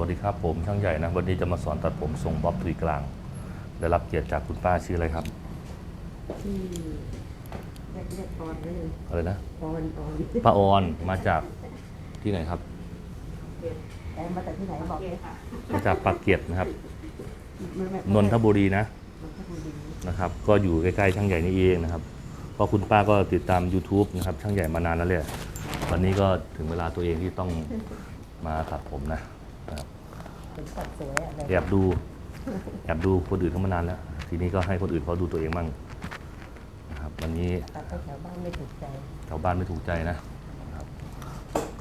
วัสดีครับผมช่างใหญ่นะวันนี้จะมาสอนตัดผมทรงบ๊อบทุยกลาง ได้รับเกียรติจากคุณป้าชื่ออะไรครับที่เรียกเรียกปอนเลยอะไรนะปอนปอนป้าออนมาจากที่ไหนครับแต่มาจากที่ไหนบอกเลยมาจากปากเกร็ดนะครับไม่ไม่นนทบุรีนะนนทบุรีนะครับ ก็อยู่ใกล้ๆช่างใหญ่นี่เองนะครับเพราะคุณป้าก็ติดตาม YouTube นะครับช่างใหญ่มานานแล้วเลยวันนี้ก็ถึงเวลาตัวเองที่ต้องมาตัดผมนะ นะครับเป็นสัตว์สวยอะแอบดูแอบดูคนอื่นเขามานานแล้ว ทีนี้ก็ให้คนอื่นเขาดูตัวเองบ้างนะครับวันนี้ ตัดไปแถวบ้านไม่ถูกใจแถวบ้านไม่ถูกใจนะครับ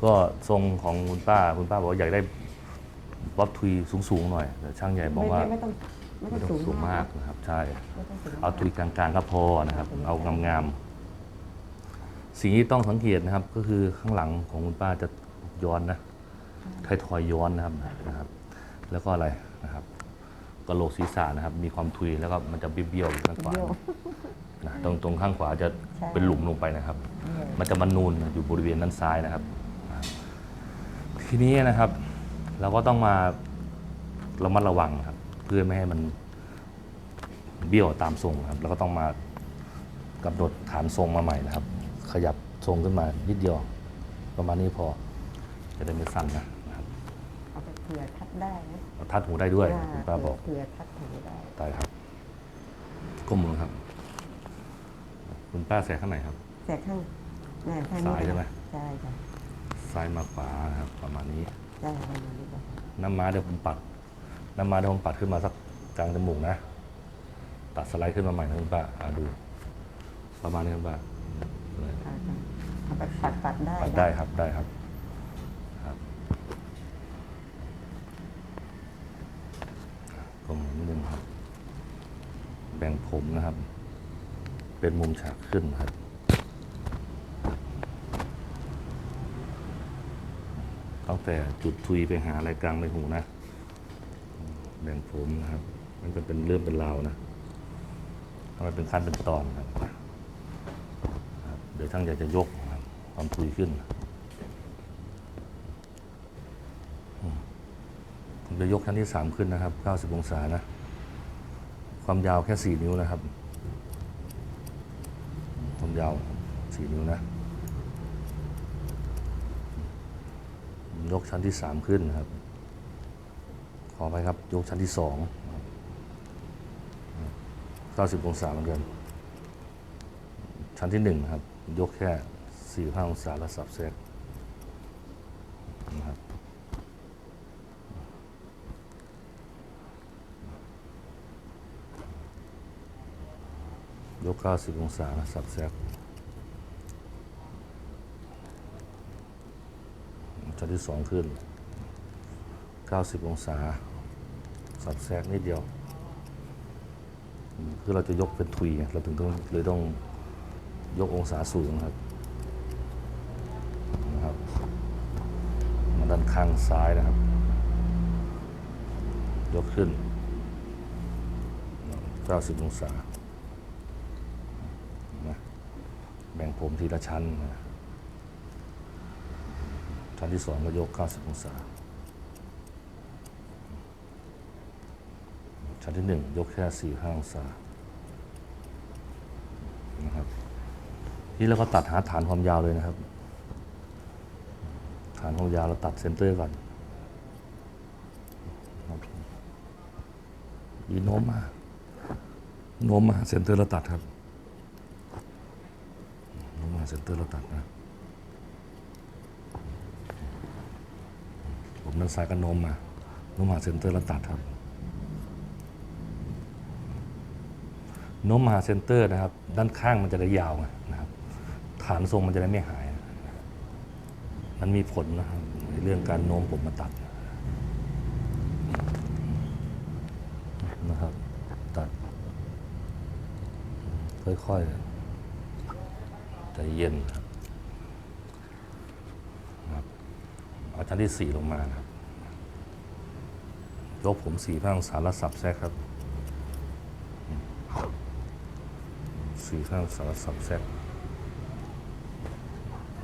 ก็ทรงของคุณป้าคุณป้าบอกว่าอยากได้บ๊อบทุยสูงๆหน่อยแต่ช่างใหญ่บอกว่าไม่ไม่ต้องไม่ไม่ต้ต้อองงสูสูงงมามากกนะครับ ใช่ ไม่ต้องสูงเอาทุยกลางๆก็พอนะครับ เอางามๆสิ่งที่ต้องสังเกตนะครับ ก็คือข้างหลังของคุณป้าจะย้อนนะ ไทยทอยย้อนนะครับนะครับ แล้วก็อะไรนะครับกระโหลกศีรษะนะครับ มีความทุยแล้วก็มันจะเบี้ยวๆอยู่ข้างขวาโยกนะตรงตรงข้างขวาจะใช่เป็นหลุมลงไปนะครับเนี่ยมันจะมันนูนอยู่บริเวณด้านซ้ายนะครับ ทีนี้นะครับ เราก็ต้องมาระมัดระวังนะครับ เพื่อไม่ให้มันเบี้ยวตามทรงนะครับ แล้วก็ต้องมากำหนดฐานทรงมาใหม่นะครับ ขยับทรงขึ้นมานิดเดียว ประมาณนี้พอจะได้ไม่สั้นนะนะครับ เอาไปเผื่อทัดได้นะเอาทัดหูได้ด้วยคุณป้าบอกเผื่อทัดหูได้ได้ครับก้มมือครับ คุณป้าแสกข้างไหนครับแต่ข้างหน้าข้างนี้ซ้ายใช่ไหมใช่ค่ะซ้ายมาขวานะครับ ประมาณนี้ใช่ประมาณนี้ค่ะน้ำม้าเดี๋ยวผมปัด น้ำม้าเดี๋ยวผมปัดขึ้นมาสักกลางจมูกนะตัดสไลด์ขึ้นมาใหม่นะคุณป้าอ่าดู ประมาณนี้คุณป้าอ่าค่ะเอาไปปัดปัดได้ปัดนะได้ครับได้ครับครับก็หมุนนิดนึงครับ แบ่งผมนะครับ เป็นมุมฉากขึ้นครับ ตั้งแต่จุดทุยไปหาอะไรกลางในหูนะแบ่งผมนะครับ มันจะเป็นเรื่องเป็นราวนะทำไมเป็นขั้นเป็นตอนครับ เดี๋ยวช่างอยากจะยกครับความทุยขึ้นผมจะยกชั้นที่สามขึ้นนะครับ 90 องศานะ ความยาวแค่ 4 นิ้วนะครับ ความยาว 4 นิ้วนะ ยกชั้นที่สามขึ้นนะครับ ขอไปครับ ยกชั้นที่สองเก้าสิบองศาเหมือนกัน ชั้นที่หนึ่งนะครับ ยกแค่สี่ห้าองศาแล้วสับเซต 90 องศาสับแซกช็อตที่ 2 ขึ้น 90 องศา สับแซกนิดเดียว คือเราจะยกเป็นทุย เราถึงต้องเลยต้องยกองศาสูงครับนะครับมาด้านข้างซ้ายนะครับ ยกขึ้น 90 องศา แบ่งผมทีละชั้นนะชั้นที่สองก็ยก 90 องศา ชั้นที่หนึ่งยกแค่สี่ห้าองศานะครับนี่เราก็ตัดหาฐานความยาวเลยนะครับ ฐานความยาวเราตัดเซนเตอร์ก่อนยีโน้มมา โน้มมาเซนเตอร์เราตัดครับ เซ็นเตอร์เราตัดนะ ผมด้านซ้ายก็โนมมาโนมมาเซ็นเตอร์เราตัดครับโนมมาหาเซ็นเตอร์นะครับ ด้านข้างมันจะได้ยาวนะครับ ฐานทรงมันจะได้ไม่หาย มันมีผลนะครับในเรื่องการโน้มผมมาตัดนะครับ ตัด ค่อยๆ ใจเย็นครับนะครับเอาชั้นที่สี่ลงมานะครับยกผมสี่พังศาแล้วสับแทรกครับสี่ข้างสารสับแซก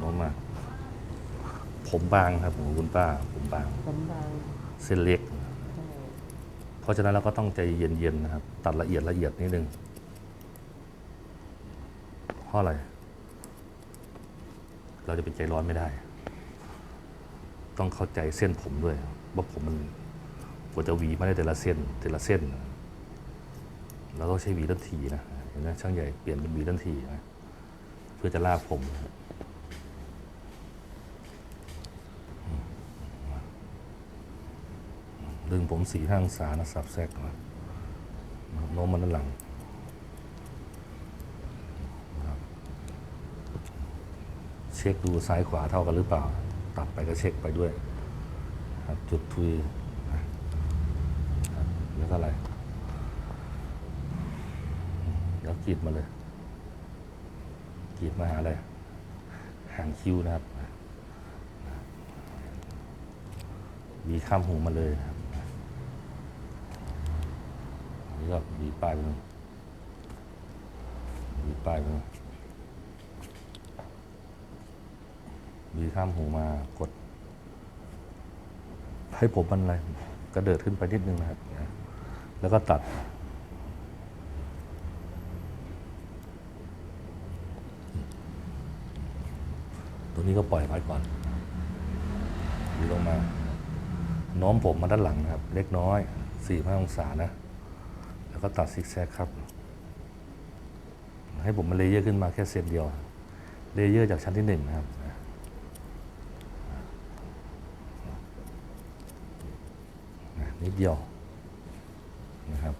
ลงมา ผมบางครับผมคุณป้า ผมบาง ผมบาง เส้นเล็ก เพราะฉะนั้นเราก็ต้องใจเย็นๆนะครับ ตัดละเอียดละเอียดนิดนึงเพราะอะไร เราจะเป็นใจร้อนไม่ได้ ต้องเข้าใจเส้นผมด้วยว่าผมมันกว่าจะหวีมาได้แต่ละเส้นแต่ละเส้นเราต้องใช้หวีทันทีนะเห็นไหมช่างใหญ่เปลี่ยนเป็นหวีทันทีนะเพื่อจะลากผมดึงผมสี่ห้าองศานะสับแทรกมาโน้มมันด้านหลังนะครับ เช็คดูซ้ายขวาเท่ากันหรือเปล่า ตัดไปก็เช็คไปด้วยจุดทุยนะครับแล้วก็อะไรแล้วกรีดมาเลยกรีดมาหาอะไรหางคิ้วนะครับบีข้ามหูมาเลยนะครับนี่ก็บีป้ายไปบีป้ายไปเลย บีข้ามหูมากด ให้ผมมันอะไรกระเดิดขึ้นไปนิดนึงนะครับ แล้วก็ตัด ตัวนี้ก็ปล่อยไว้ก่อนดีลงมาโน้มผมมาด้านหลังนะครับ เล็กน้อยสี่ห้าองศานะ แล้วก็ตัดซิกแซกครับ ให้ผมมันเลเยอร์ขึ้นมาแค่เซนเดียว เลเยอร์จากชั้นที่หนึ่งนะครับ นิดเดียวนะครับ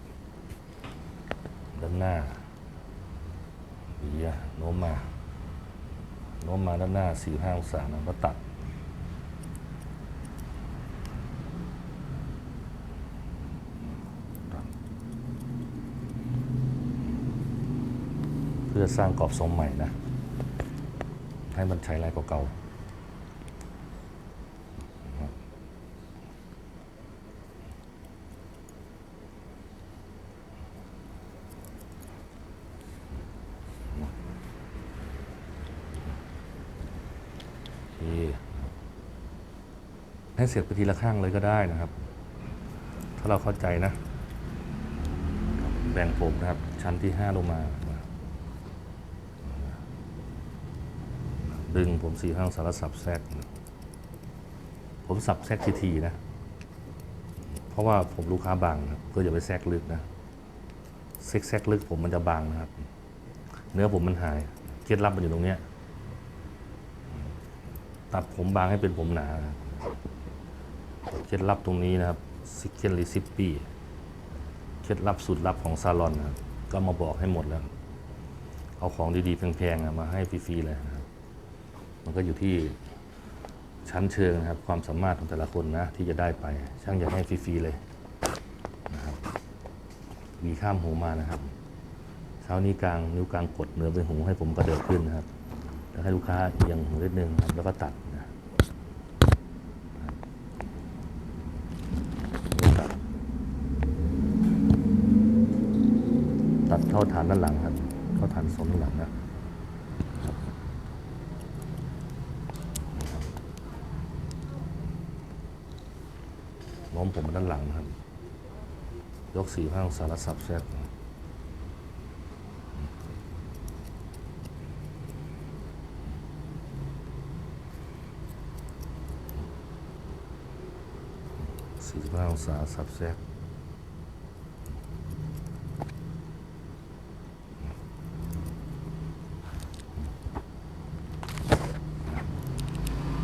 ด้านหน้าเบียโน้มมา โน้มมาด้านหน้าสี่ห้าองศานะก็ตัดเพื่อสร้างกรอบทรงใหม่นะ ให้มันใช้ลายเก่าๆโอเค ให้เสียบไปทีละข้างเลยก็ได้นะครับ ถ้าเราเข้าใจนะ แบ่งผมนะครับ ชั้นที่ 5 ลงมา ดึงผมสี่ข้างสารสับแทรกผมสับแทรกทีๆนะ เพราะว่าผมลูกค้าบางนะก็อย่าไปแทรกลึกนะเซ็กแทรกลึกผมมันจะบางนะครับ เนื้อผมมันหายเคล็ดลับมันอยู่ตรงเนี้ยตัดผมบางให้เป็นผมหนานะ เคล็ดลับตรงนี้นะครับซิกเคนรีซิปปี้เคล็ดลับสูตรลับของซาลอนนะครับก็มาบอกให้หมดแล้ว เอาของดีๆแพงๆมาให้ฟรีๆเลยนะครับมันก็อยู่ที่ชั้นเชิงนะครับ ความสามารถของแต่ละคนนะที่จะได้ไป ช่างอยากให้ฟรีๆเลยนะครับมีข้ามหูมานะครับเช้านี้กลางนิ้วกลางกดเหนือไปหูให้ผมกระเดิดขึ้นนะครับแล้วให้ลูกค้าเอียงหูนิดนึงครับแล้วก็ตัด ตัดเข้าฐานด้านหลังครับ เข้าฐานสมด้านหลังนะน้อมผมมาด้านหลังนะครับ ยกสี่ห้างศาแล้วสับแทรกสี่สิบห้างศารสับแทรก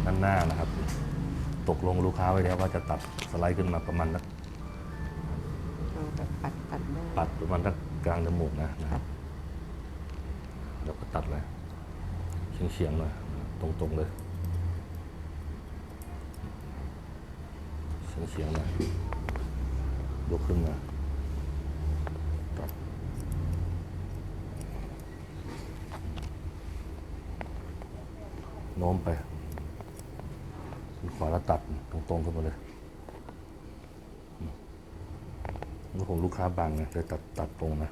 ด้านหน้านะครับ ตกลงลูกค้าไว้แล้วว่าจะตัดสไลด์ขึ้นมาประมาณนักเราแบบปัดปัดได้ปัดประมาณนักกลางจมูกนะนะครับแล้วก็ตัดเลยเฉียงเฉียงๆหน่อยตรงๆเลยเฉียงเฉียงๆหน่อยยกขึ้นมาตัดโน้มไป มาแล้วตัดตรงๆเข้ามาเลยนี่คงลูกค้าบางไงเลยตัดตัดตรงนะ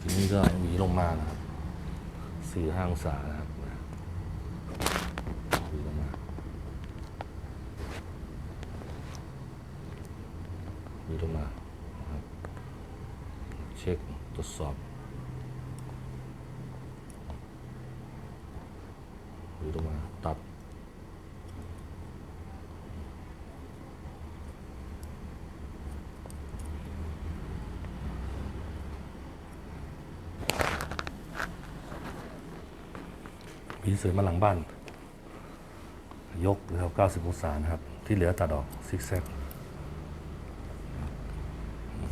ทีนี้ก็หวีลงมานะครับสี่ห้าองศานะครับ หวีลงมาครับเช็คตรวจสอบหวีลงมาตัดมีเสยมาหลังบ้าน ยกแล้ว90 องศานะครับ ที่เหลือตัดออกซิกแซก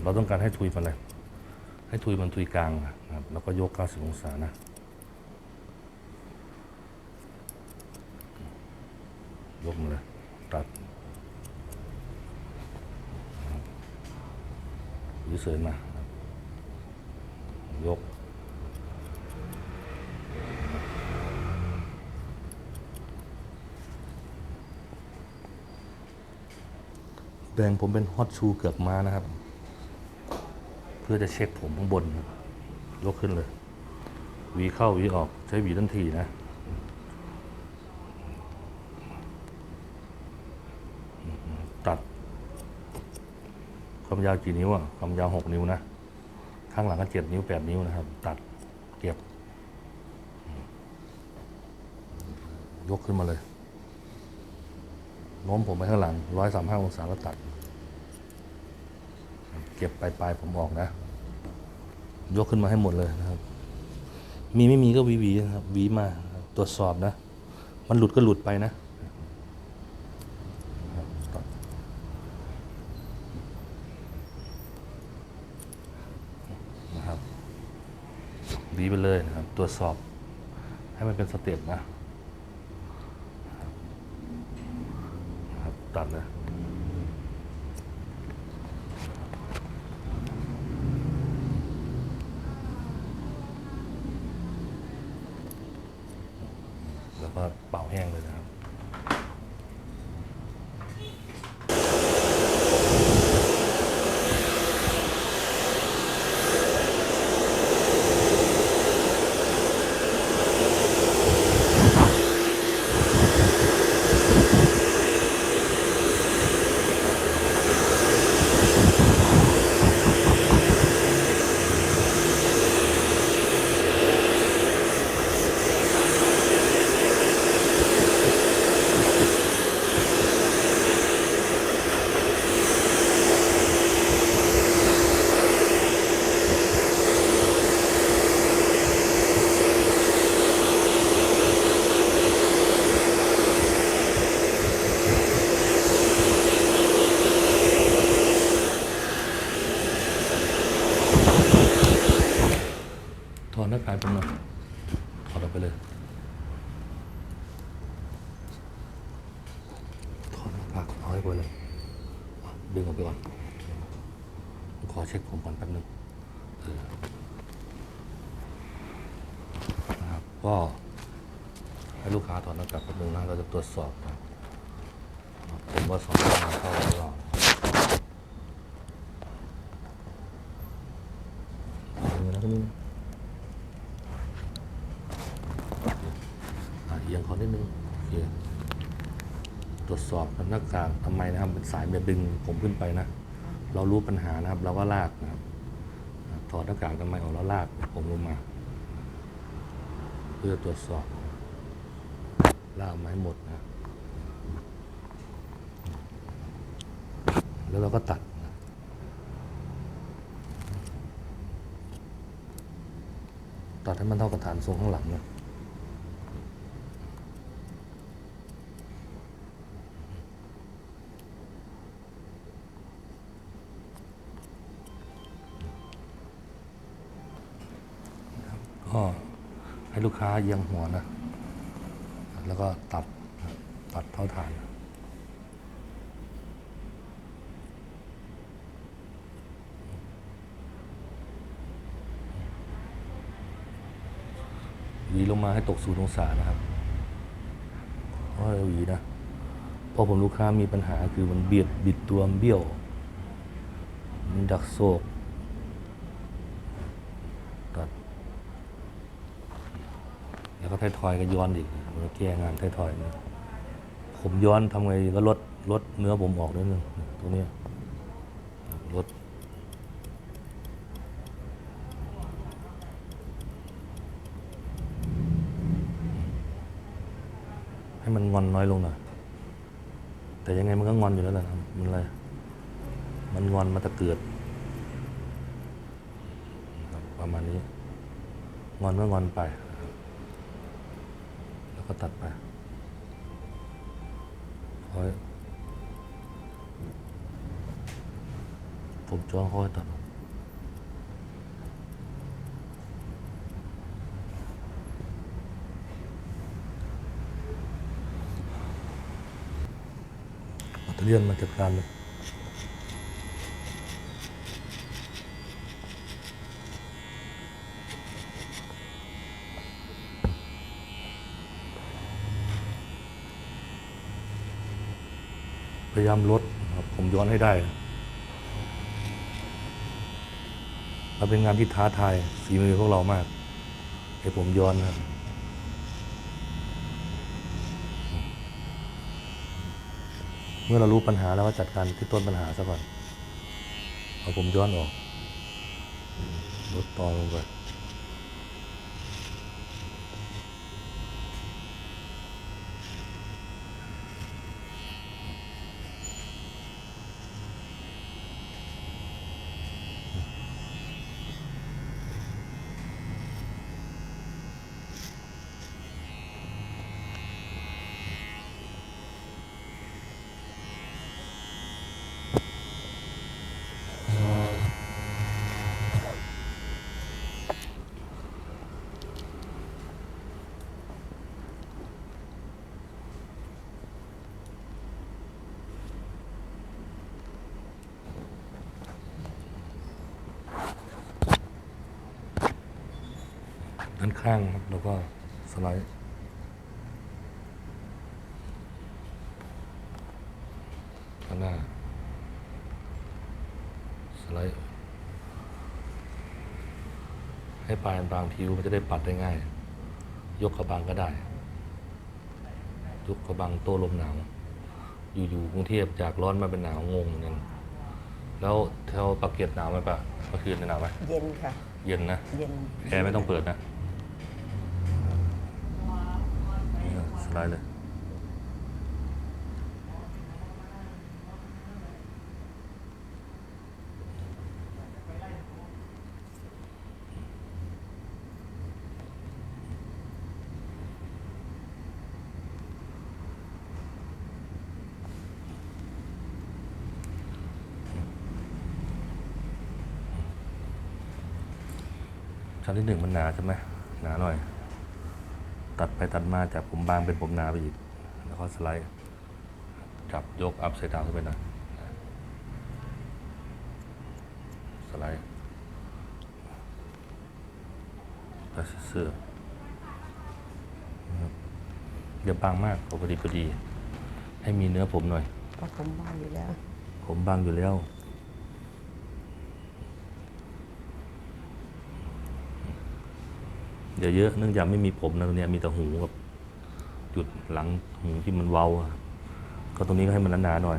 เราต้องการให้ทุยมันเลยให้ทุยมันทุยกลางนะครับแล้วก็ยก 90 องศานะยกมาเลยตัดหรือเสยมายกแดงผมเป็นฮอตชูเกือบมานะครับ พื่อจะเช็คผมข้างบนยกขึ้นเลยหวีเข้าหวีออกใช้หวีทันทีนะตัดความยาวกี่นิ้วอะความยาวหกนิ้วนะข้างหลังก็เจ็ดนิ้วแปดนิ้วนะครับ ตัดเก็บ ยกขึ้นมาเลยโน้มผมไปข้างหลังร้อยสามห้าองศาแล้วตัด เก็บปลายปลายๆผมออกนะ ยกขึ้นมาให้หมดเลยนะครับ มีไม่มีก็วีวีนะครับวีมาตรวจสอบนะ มันหลุดก็หลุดไปนะนะครับวีไปเลยนะครับ ตรวจสอบให้มันเป็นสเต็ปนะครับตัดเลย สอบหน้ากากทำไมนะครับเป็นสายแบบดึงผมขึ้นไปนะ เรารู้ปัญหานะครับ เราก็ลากนะครับถอดหน้ากากทำไมออกแล้วลากผมลงมา เพื่อตรวจสอบลากมาให้หมดนะ แล้วเราก็ตัดนะตัดให้มันเท่ากับฐานทรงข้างหลังนะ ให้ลูกค้าเอียงหัวนะ แล้วก็ตัดตัดเท่าฐานหวีลงมาให้ตกศูนย์องศานะครับเพราะหวีนะเพราะผมลูกค้ามีปัญหาคือมันเบียดบิดตัวเบี้ยว มันดักโศก ตัด แล้วก็ ไทยทอยก็ย้อนอีกแก้งานไทยทอยน์ผมย้อนทำไงก็ลดลดเนื้อผมออกนิดนึงตรงนี้ลดให้มันงอนน้อยลงหน่อย แต่ยังไงมันก็งอนอยู่แล้วแหละมันอะไร มันงอนมาต่เกิด ประมาณนี้ งอนก็งอนไป ก็ตัดไปคอยผมจ้องค่อยตัดเรียนมาจัดการเลย ยายามลดครับผมย้อนให้ได้มันเป็นงานที่ท้าทายฝีมือพวกเรามากให้ผมย้อนนะครับเมื่อเรารู้ปัญหาแล้วก็จัดการที่ต้นปัญหาซะก่อนเอาผมย้อนออกลดตอนลงไปด้าน ข้างครับแล้วก็สไลด์ข้างหน้า สไลด์ ให้ปลายมันบางผิวมันจะได้ปัดได้ง่าย ยกกระบังก็ได้ ยกกระบังโต้ลมหนาว อยู่ๆกรุงเทพจากร้อนมาเป็นหนาวงงเหมือนกันแล้วแถวปากเกร็ดหนาวไหมปะเมื่อคืนหนาวไหมเย็นค่ะ เย็นนะ เย็นแอร์ไม่ต้องเปิดนะ นี่ก็สไลด์เลย ชั้นที่หนึ่งมันหนาใช่ไหมหนาหน่อย ตัดไปตัดมาจากผมบางเป็นผมหนาไปอีก แล้วก็สไลด์ จับยกอัพไซด์ดาวขึ้นไปหน่อยสไลด์ตัดเสื้อนะครับอย่าบางมากปกติพอดี ให้มีเนื้อผมหน่อยเพราะผมบ้างอยู่แล้ว ผมบางอยู่แล้ว เดี๋ยวเยอะเนื่องจากไม่มีผมนะตรงนี้มีแต่หูกับจุดหลังหูที่มันเว้าก็ตรงนี้ก็ให้มันหนาๆหน่อย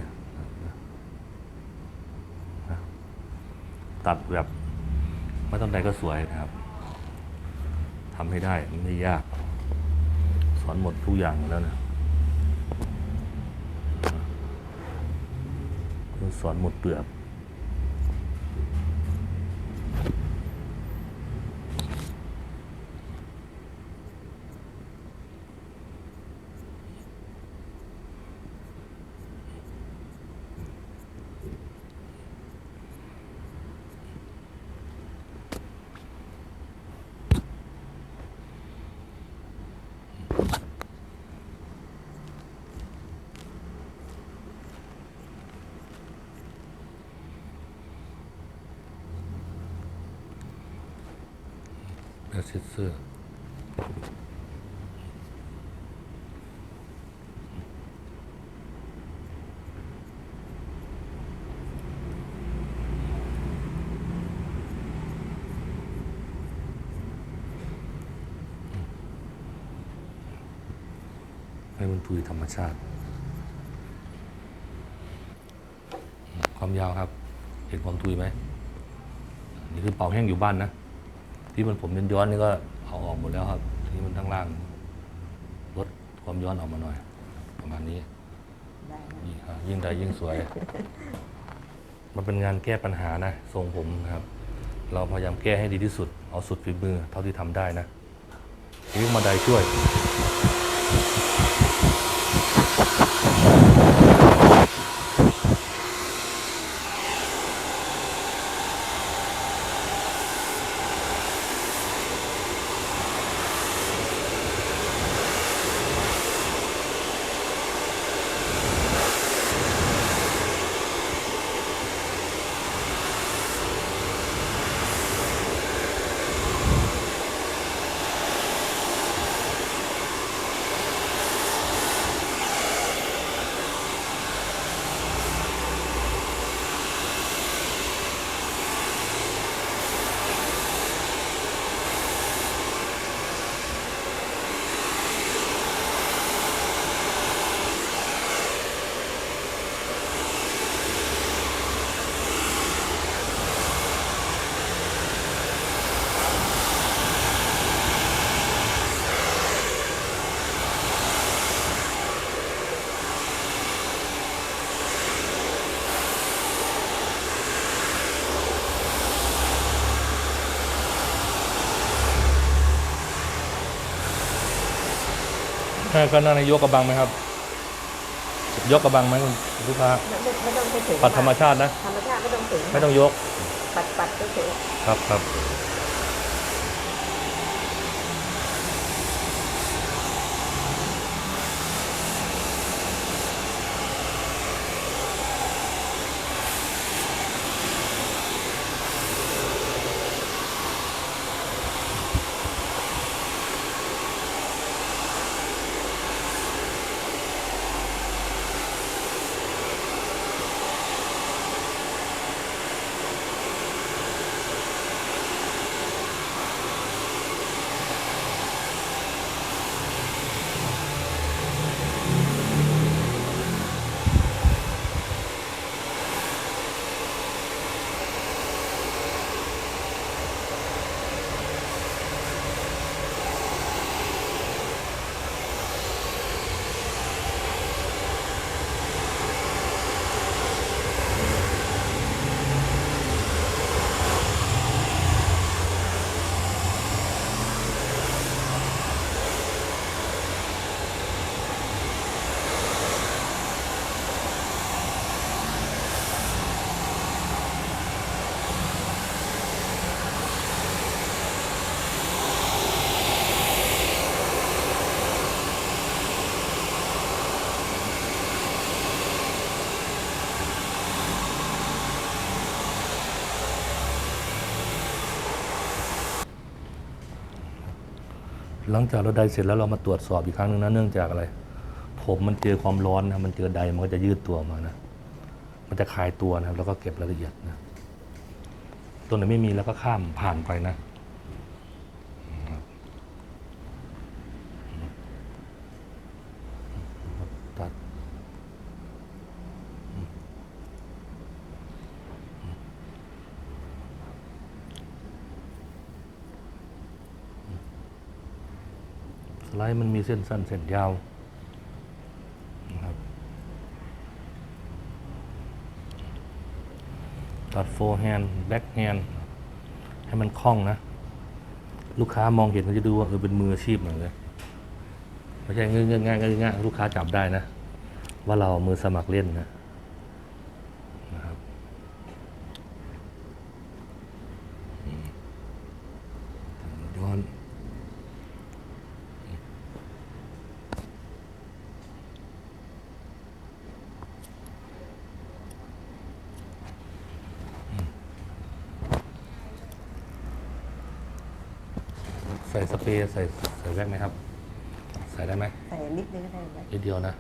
ตัดแบบไม่ต้องใดก็สวยนะครับทำให้ได้ไม่ยาก สอนหมดทุกอย่างแล้วนะสอนหมดเปลือก แล้วเช็ดเสื้อ ให้มันทุยธรรมชาติ ความยาวครับ เห็นความทุยไหม นี่คือเป่าแห้งอยู่บ้านนะ ที่มันผมย้อนๆนี่ก็เอาออกหมดแล้วครับทีนี้มันทั้างล่างลดความย้อนออกมาหน่อย ประมาณนี้ได้นะยิ่งอะยิ่งใดยิ่งสวย มันเป็นงานแก้ปัญหานะทรงผมนะครับ เราพยายามแก้ให้ดีที่สุด เอาสุดฝีมือเท่าที่ทำได้นะวิ่งมาไดช่วย ก็นั่งในยกกระบังไหมครับ ยกกระบังไหมคุณลูกค้าไม่ไม่ไม่ต้องไปถึงปัดธรรมชาตินะ ธรรมชาติไม่ต้องถึงไม่ต้องยก ปัดปัดก็ถึงครับครับ หลังจากเราไดเสร็จแล้วเรามาตรวจสอบอีกครั้งหนึ่งนะเนื่องจากอะไร ผมมันเจอความร้อนนะมันเจอไดมันก็จะยืดตัวมานะ มันจะคลายตัวนะครับแล้วก็เก็บรายละเอียดนะตัวไหนไม่มีแล้วก็ข้ามผ่านไปนะตัด สไลด์มันมีเส้นสั้นเส้นยาวนะครับตัดโฟร์แฮนด์แบ็คแฮนด์ให้มันคล่องนะ ลูกค้ามองเห็นเขาจะดูว่าเออเป็นมืออาชีพหมือนเลยไม่ใช่เงื่อนง่ายง่ายๆลูกค้าจับได้นะ ว่าเรามือสมัครเล่นนะนะครับอืมย้อน ใส่สเปรย์ใส่ใส่แว็กไหมครับ ใส่ได้ไหมใส่นิดนึงก็ได้ไหมนิดเดียวนะ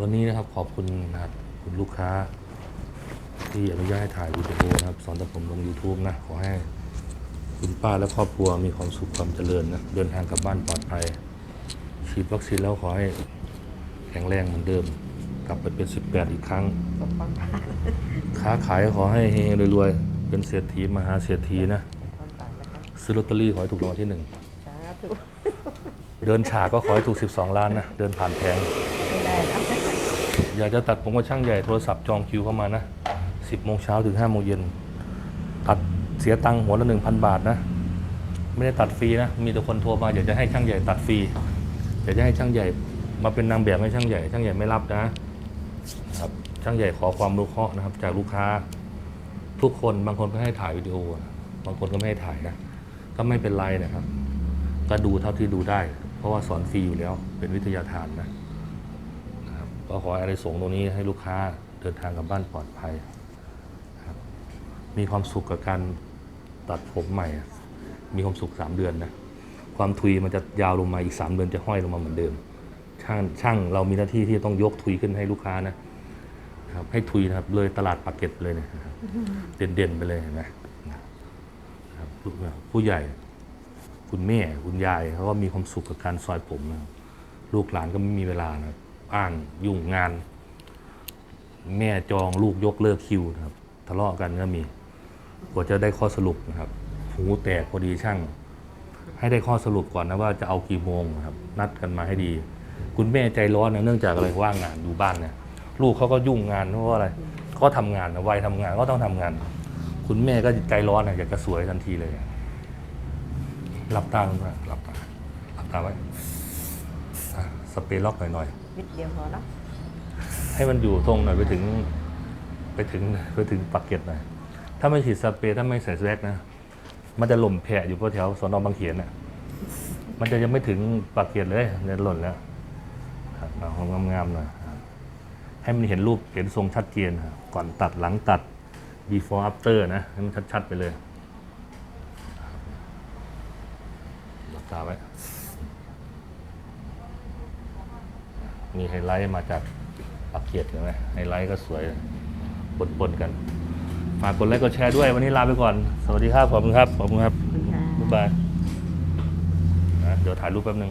วันนี้นะครับขอบคุณนะครับคุณลูกค้า ที่อนุญาตให้ถ่ายวิดีโอนะครับสอนตัดผมลง YouTube นะ ขอให้คุณป้าและครอบครัวมีความสุขความเจริญนะเดินทางกลับบ้านปลอดภัยโชฉีดวัคซีนแล้วขอให้แข็งแรงเหมือนเดิม กลับไปเป็น 18 อีกครั้งสมปังค้าขายขอให้เฮงๆรวยๆ เป็นเศรษฐีมหาเศรษฐีนะ ซื้อลอตเตอรี่ขอให้ถูกรางวัลที่หนึ่งสาธุเดินฉากก็ขอให้ถูก 12 ล้านนะ เดินผ่านแพงไม่ได้แล้วอยากจะตัดผมกับช่างใหญ่โทรศัพท์จองคิวเข้ามานะ 10โมงเช้าถึง5โมงเย็นตัดเสียตังค์หัวละ 1,000 บาทนะ ไม่ได้ตัดฟรีนะ มีแต่คนโทรมาอยากจะให้ช่างใหญ่ตัดฟรีอยากจะให้ช่างใหญ่มาเป็นนางแบบให้ช่างใหญ่ ช่างใหญ่ไม่รับนะนะครับช่างใหญ่ขอความรู้เคราะห์นะครับ จากลูกค้า ทุกคนบางคนก็ให้ถ่ายวิดีโอบางคนก็ไม่ให้ถ่ายนะ ก็ไม่เป็นไรนะครับ ก็ดูเท่าที่ดูได้ เพราะว่าสอนฟรีอยู่แล้ว เป็นวิทยาทานนะนะครับก็ขออะไรส่งตรงนี้ให้ลูกค้าเดินทางกลับบ้านปลอดภัยครับมีความสุขกับการตัดผมใหม่ มีความสุขสามเดือนนะความทุยมันจะยาวลงมาอีกสามเดือนจะห้อยลงมาเหมือนเดิม ช่างช่างเรามีหน้าที่ที่ต้องยกทุยขึ้นให้ลูกค้านะครับให้ทุยนะครับเลยตลาดปากเกร็ดเลยเนะครับเด่นๆไปเลยเห็นไหมนะ ผู้ใหญ่ คุณแม่คุณยายเขาก็มีความสุขกับการซอยผมนะลูกหลานก็ไม่มีเวลานะอ้างยุ่งงาน แม่จองลูกยกเลิกคิวนะครับทะเลาะกันก็มีกว่าจะได้ข้อสรุปนะครับหูแตกพอดีช่าง ให้ได้ข้อสรุปก่อนนะว่าจะเอากี่โมงนะครับ นัดกันมาให้ดี คุณแม่ใจร้อนนะเนื่องจากอะไรว่างงานอยู่บ้านเนี่ยลูกเขาก็ยุ่งงานเพราะว่าอะไรเขาทำงานนะวัยทำงานก็ต้องทำงาน คุณแม่ก็ใจร้อนนะอยากจะสวยทันทีเลยหลับตาคุณแม่หลับตาหลับตาไว้อะสเปรย์ล็อกหน่อยนิดเดียวพอเนาะๆให้มันอยู่ตรงหน่อยไปถึง ไปถึงไปถึงปักเก็ตหน่อยถ้าไม่ฉีดสเปรย์ถ้าไม่ใส่สแวกนะมันจะหล่มแผ่อยู่แถวสอนอบางเขนน่ะ มันจะยังไม่ถึงปักเก็ตเลยเนี่ยหล่นแล้วครับเอาของงามๆหน่อยครับให้มันเห็นรูปเห็นทรงชัดเจนครับก่อนตัดหลังตัด before after นะให้มันชัดๆไปเลยหลับตาไว้มีไฮไลท์มาจากปักเกียรเห็นไหมไฮไลท์ก็สวยปนๆกัน ฝากกดไลค์กดแชร์ด้วยวันนี้ลาไปก่อน สวัสดีครับ ขอบคุณครับ ขอบคุณครับคุณยายบ๊ายบายนะเดี๋ยวถ่ายรูปแป๊บนึง